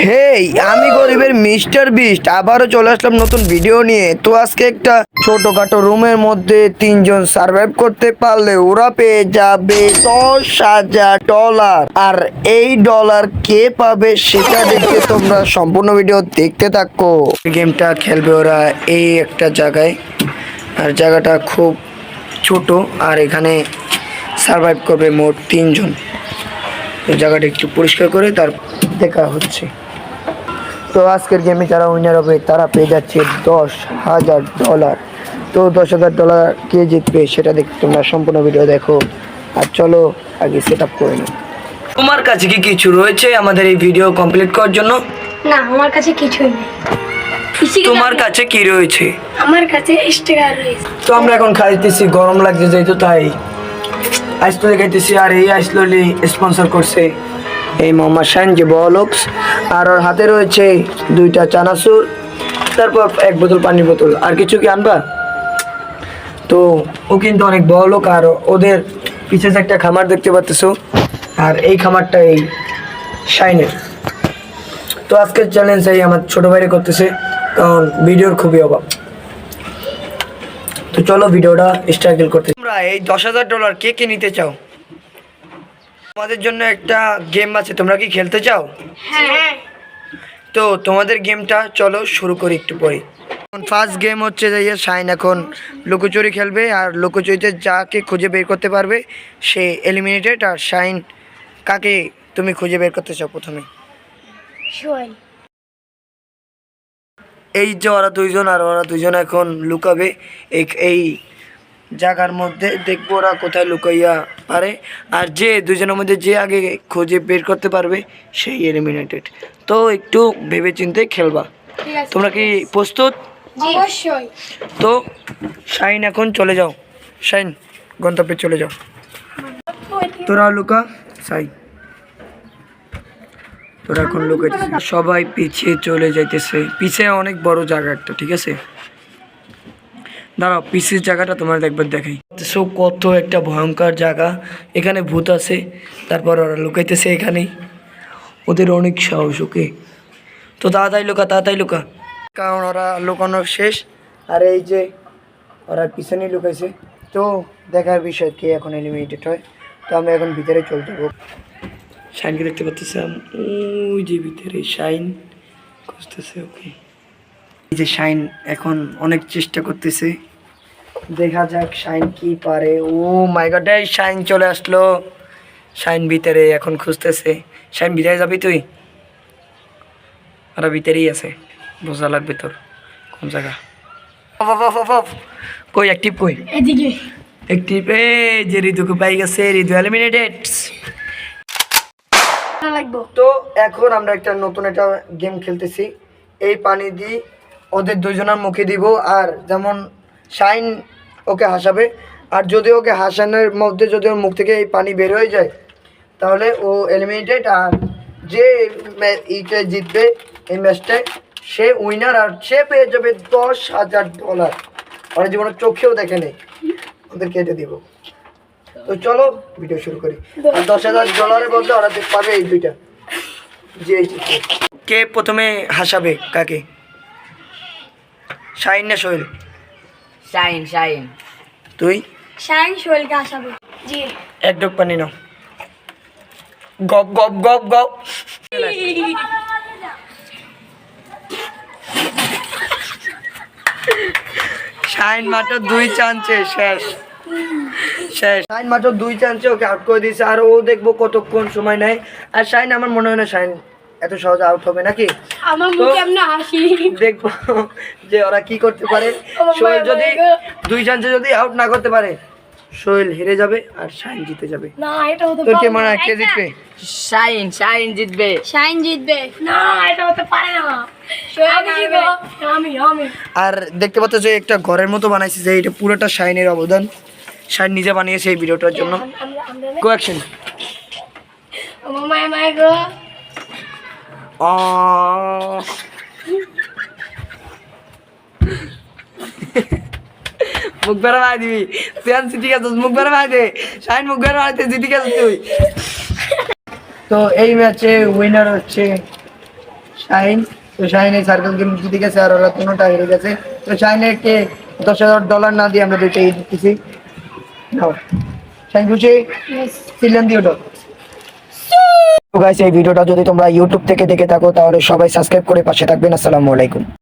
হেই, আমি গরিবের mister beast, আবারও চলে আসলাম নতুন ভিডিও নিয়ে। তো আজকে একটা ছোটখাটো রুমের মধ্যে তিনজন সার্ভাইভ করতে পারলে ওরা পেয়ে যাবে দশ হাজার ডলার আর এই ডলার কে পাবে সেটা দেখতে তোমরা সম্পূর্ণ ভিডিও দেখতে থাকো। গেমটা খেলবে ওরা এই একটা জায়গায়। আর জায়গাটা খুব ছোট, আর এখানে সার্ভাইভ করবে মোট তিনজন। জায়গাটা একটু পরিষ্কার করে তার দেখা হচ্ছে। তো আজকের গেমে যারা উইনার হবে তারা পেয়ে যাচ্ছে দশ হাজার ডলার তো দশ হাজার ডলার কে জিতবে সেটা দেখতে তোমরা সম্পূর্ণ ভিডিও দেখো। আর চলো আগে সেট আপ করে নিই। তোমার কাছে কি কিছু রয়েছে আমাদের এই ভিডিও কমপ্লিট করার জন্য? না আমার কাছে কিছুই নেই। তোমার কাছে কি রয়েছে? আমার কাছে স্টিকার রয়েছে। তো আমরা এখন খাইতেছি গরম লাগছে যেহেতু তাই। আইসলি খাইতেছি আর এই আইসলি স্পন্সর করছে। এই মোহাম্মদ শাহিন যে বলক্স আর ওর হাতে রয়েছে দুইটা চানাচুর, তারপর এক বোতল পানির বোতল। আর কিছু কি আনবা? তো ও কিন্তু অনেক বড় লোক, আর ওদের পিছে একটা খামার দেখতে পাচ্তেছো, আর এই খামারটা এই শাইনের। তো আজকের চ্যালেঞ্জ এই আমার ছোট ভাইরে করতেছে, কারণ ভিডিওর খুবই অভাব। তো চলো ভিডিওটা স্ট্রাগল করতে তোমরা এই দশ হাজার ডলার কে কে নিতে চাও? তোমাদের জন্য একটা গেম আছে তোমরা কি খেলতে চাও? হ্যাঁ। তো তোমাদের গেমটা চলো শুরু করি একটু পরে। ফার্স্ট গেম হচ্ছে যে ইয়ে শাইন এখন লুকোচুরি খেলবে আর লুকোচুরিতে যাকে খুঁজে বের করতে পারবে সে এলিমিনেটেড আর শাইন কাকে তুমি খুঁজে বের করতে চাও প্রথমে? এই যে ওরা দুইজন আর ওরা দুইজন এখন লুকাবে এই এই জায়গার মধ্যে দেখব ওরা কোথায় লুকাইয়া পারে। আর যে দুজনের মধ্যে যে আগে খুঁজে বের করতে পারবে সেই এলিমিনেটেড তো একটু ভেবে চিন্তে খেলবা তোমরা কি প্রস্তুত? অবশ্যই। তো শাইন এখন চলে যাও। শাইন গন্তব্যে চলে যাও। তোরা লুকা সাই তোরা এখন লুকাইতেছে সবাই পিছিয়ে চলে যাইতেছে। পিছে অনেক বড় জায়গা একটা ঠিক আছে? দাঁড়াও, পিসির জায়গাটা তোমার দেখবার দেখাই। সো কত একটা ভয়ঙ্কর জায়গা। এখানে ভূত আছে, তারপর ওরা লুকাইতেছে এখানেই। ওদের অনেক সাহস, ওকে? তো তাড়াতাড়ি লুকা তাড়াতাড়ি লুকা। কারণ ওরা লুকানো শেষ, আর এই যে ওরা পিছনেই লুকাইছে। তো দেখার বিষয় কে এখন এলিমিনেটেড হয়। তো আমরা এখন ভিতরে চলতে যাব। শাইনকে দেখতে পাচ্ছিলাম ওই যে ভিতরে শাইন খুঁজতেছে, ওকে। যে শাইন এখন অনেক চেষ্টা করতেছে। দেখা যাক শাইন কি পারে। ও মাই গড এই শাইন চলে আসলো। শাইন ভিতরে এখন খুঁজতেছে। শাইন ভিতরে যাবি তুই? ওরা ভিতরেই আছে। বোঝা লাগবে তোর। কোন জায়গা। কই অ্যাক্টিভ কই? এদিকে। অ্যাক্টিভ এ যে ঋতুকে পাই গেছে ঋতু এলিমিনেটেড তো এখন আমরা একটা নতুন একটা গেম খেলতেছি। এই পানি দিয়ে ওদের দুজনের মুখে দিব, আর যেমন শাইন ওকে হাসাবে, আর যদি ওকে হাসানোর মধ্যে যদি ওর মুখ থেকে এই পানি বের হয়ে যায়, তাহলে ও এলিমিনেটেড আর যে ইকে জিতবে এই ম্যাচটায়, সে উইনার আর সে পেয়ে যাবে দশ হাজার ডলার ওরা জীবনে চোখেও দেখে নেই। ওদের কেটে দিব। তো চলো ভিডিও শুরু করি। আর দশ হাজার ডলারের বদলে ওরা পাবে এই দুইটা। দুইটা। কে প্রথমে হাসাবে, কাকে? শাইন না সোহেল? Shine shine. তুই? শাইন সোহেলকে আসাবে। জি। এক ডোক পানি নাও। গপ গপ গপ গপ। শাইন মাত্র দুই চান্সে শেষ। শেষ। শাইন মাত্র দুই চান্সে ওকে আউট করে দিয়েছে। আর ও দেখব কতক্ষণ সময় নেয়। আর শাইন আমার মনে হয় না শাইন এত সহজে আউট হবে নাকি? আমার মুখে এমনি হাসি। দেখব যে ওরা কি করতে পারে। আমার সোহেল যদি দুই চান্সে যদি আউট না করতে পারে সোহেল হেরে যাবে আর শাইন জিতে যাবে। না এটা হতে তোর কে পারে মনে। হয় কে জিতবে? শাইন শাইন জিতবে। শাইন জিতবে। না এটা হতে পারে না। আমি জিতবো। আমি আমি। আর দেখতে পাচ্ছ যে একটা ঘরের মতো বানাইছে যে এটা পুরোটা শাইনের অবদান। শাইন নিজে বানিয়েছে এই ভিডিওটার জন্য। গো অ্যাকশন মায়ের গো। মুখ বেড়া ভাই দিবি। তুই আনছি ঠিক আছে মুখ বেড়া ভাই দে। শাইন মুখ বেড়া ভাই তুই ঠিক আছে তুই। তো এই ম্যাচে উইনার হচ্ছে শাহিন। তো শাহিন এই সার্কেল গেম জিতে গেছে আর ওরা তিনটা হেরে গেছে। তো শাহিনেরকে দশ হাজার ডলার না দিয়ে আমরা দুইটা দিতেছি নাও। শাহিন খুশি? সিলেন দিও তো গাইস এই ভিডিওটা যদি তোমরা ইউটিউব থেকে দেখে থাকো, তাহলে সবাই সাবস্ক্রাইব করে পাশে থাকবেন। আসসালামু আলাইকুম।